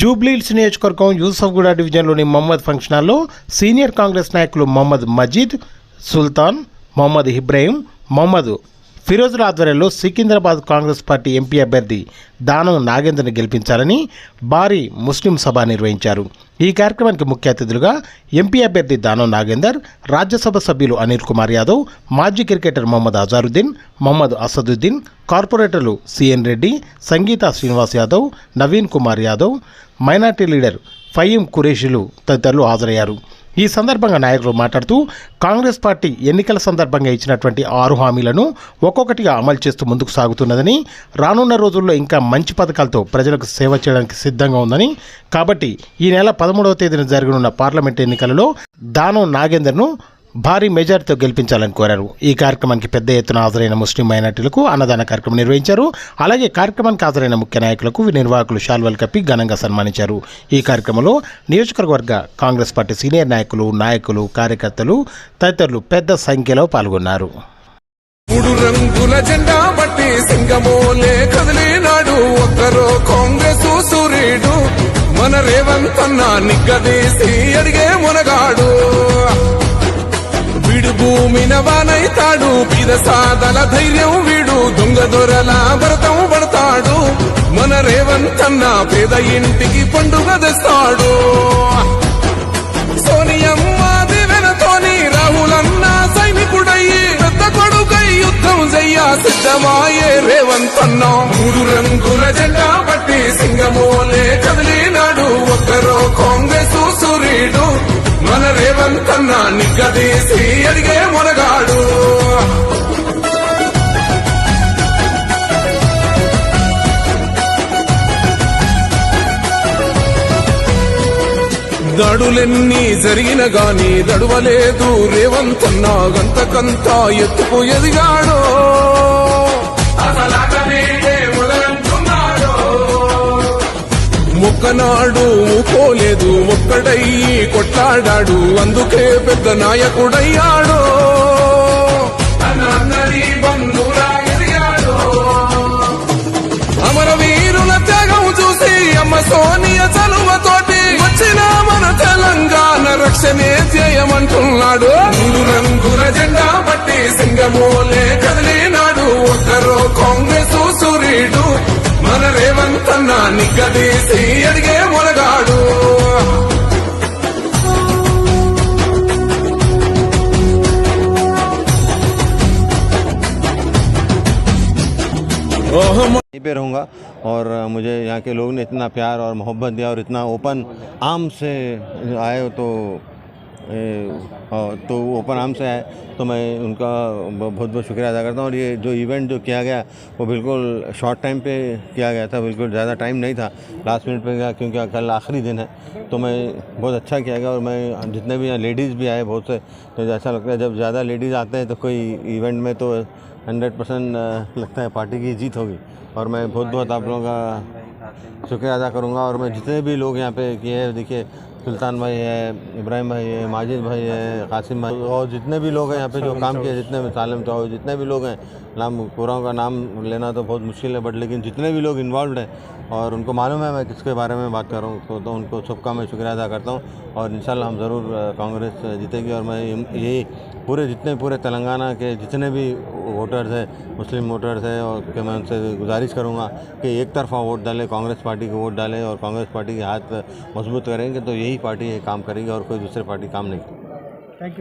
జూబ్లీహిల్స్ నియోజకవర్గం యూసఫ్గూడ డివిజన్లోని మహమ్మద్ ఫంక్షన్ హాల్లో సీనియర్ కాంగ్రెస్ నాయకులు మొహమ్మద్ మజీద్ సుల్తాన్ మొహమ్మద్ ఇబ్రాహీం మొహమ్మద్ ఫిరోజుల ఆధ్వర్యంలో సికింద్రాబాద్ కాంగ్రెస్ పార్టీ ఎంపీ అభ్యర్థి దానం నాగేందర్ని గెలిపించాలని భారీ ముస్లిం సభ నిర్వహించారు. ఈ కార్యక్రమానికి ముఖ్య అతిథులుగా ఎంపీ అభ్యర్థి దానం నాగేందర్ రాజ్యసభ సభ్యులు అనిల్ కుమార్ యాదవ్ మాజీ క్రికెటర్ మొహమ్మద్ అజారుద్దీన్ మొహమ్మద్ అసదుద్దీన్ కార్పొరేటర్లు C N Reddy Sangeetha Srinivas Yadav Naveen Kumar Yadav minority leader Fayeem ఖురేషీలు తదితరులు హాజరయ్యారు. ఈ సందర్భంగా నాయకులు మాట్లాడుతూ కాంగ్రెస్ పార్టీ ఎన్నికల సందర్భంగా ఇచ్చినటువంటి ఆరు హామీలను ఒక్కొక్కటిగా అమలు చేస్తూ ముందుకు సాగుతున్నదని రానున్న రోజుల్లో ఇంకా మంచి పథకాలతో ప్రజలకు సేవ చేయడానికి సిద్ధంగా ఉందని కాబట్టి ఈ నెల పదమూడవ తేదీన జరగనున్న పార్లమెంట్ ఎన్నికలలో దానం నాగేందర్ను భారీ మెజార్టీతో గెలిపించాలని కోరారు. ఈ కార్యక్రమానికి పెద్ద ఎత్తున హాజరైన ముస్లిం మైనార్టీలకు అన్నదాన కార్యక్రమం నిర్వహించారు. అలాగే కార్యక్రమానికి హాజరైన ముఖ్య నాయకులకు నిర్వాహకులు శాల్వల్ కప్పి ఘనంగా సన్మానించారు. ఈ కార్యక్రమంలో నియోజకవర్గ కాంగ్రెస్ పార్టీ సీనియర్ నాయకులు నాయకులు కార్యకర్తలు తదితరులు పెద్ద సంఖ్యలో పాల్గొన్నారు. మూడు రంగుల జెండా బట్టి సింగమోలే కదిలినాడు ఒక్కరో కాంగ్రెస్ సూర్యుడు మన రేవంత్ అన్న నిగ్గదీసి అడిగే మునగాడు. భూమిన వానైతాడు. పిరసాదల ధైర్యం వీడు. దొంగ దొరల భరతం పడతాడు. మన రేవంతన్న పేద ఇంటికి పండుగ తెస్తాడు. సోనియమ్మ దివెనతోని రాహులన్న సైనికుడయ్యి పెద్ద కొడుకై యుద్ధం చెయ్య సిద్ధమాయే రేవంతన్న. మూడు రంగుల జెండా పట్టి సింగమోలే కదిలినాడు. ఒక్కరో తీసి అడిగే మునగాడు దాడులెన్ని జరిగిన గాని దడువలేదు రేవంతన్నా గంతకంతా ఎత్తుకు ఎదిగాడో. మొక్కనాడు ఊకోలేదు ఒక్కడయ్యి కొట్లాడాడు అందుకే పెద్ద నాయకుడయ్యాడో. అమరవీరుల త్యాగం చూసి అమ్మ సోనియ చలువతోటి వచ్చిన మన తెలంగాణ రక్షణే చేయమంటున్నాడు మూడు రంగుల జెండా బట్టి సింగమోలే కదిలినాడు. ఒక్కరో కాంగ్రెస్ సూర్యుడు మన రేవంత్ అన్న ಗದಿ यहीं पे रहूँगा और मुझे यहाँ के लोगों ने इतना प्यार और मोहब्बत दिया और इतना ओपन आम से आए तो और तो ओपन आम से आए। तो मैं उनका बहुत बहुत शुक्रिया अदा करता हूँ। और ये जो इवेंट जो किया गया, वो बिल्कुल शॉर्ट टाइम पे किया गया था, बिल्कुल ज़्यादा टाइम नहीं था। लास्ट मिनट पे गया, क्योंकि कल आखिरी दिन है। तो मैं बहुत अच्छा किया गया और मैं, जितने भी यहाँ लेडीज़ भी आए, बहुत से तो ऐसा लगता है जब ज़्यादा लेडीज़ आते हैं तो कोई इवेंट में तो हंड्रेड परसेंट लगता है पार्टी की जीत होगी। और मैं बहुत बहुत आप लोगों का शुक्रिया अदा करूँगा। और मैं जितने भी लोग यहाँ पे किए हैं, देखिए सुल्तान भाई है इब्राहिम भाई है माजिद भाई है कासिम भाई और जितने भी लोग हैं यहाँ पे जो काम किए जितने भी सालम चाहो जितने भी लोग हैं नाम पूरा का नाम लेना तो बहुत मुश्किल है बट लेकिन जितने भी लोग इन्वॉल्व हैं और उनको मालूम है मैं किसके बारे में बात कर रहा हूँ तो, तो उनको सबका मैं शुक्रिया अदा करता हूँ। और इन हम ज़रूर कांग्रेस जीतेगी और मैं यही पूरे जितने पूरे तेलंगाना के जितने भी वोटर्स हैं, मुस्लिम वोटर्स हैं और के मैं उनसे गुजारिश करूँगा कि एक तरफा वोट डालें, कांग्रेस पार्टी को वोट डालें और कांग्रेस पार्टी के हाथ मज़बूत करेंगे तो यही पार्टी ये काम करेगी और कोई दूसरी पार्टी काम नहीं करेगी।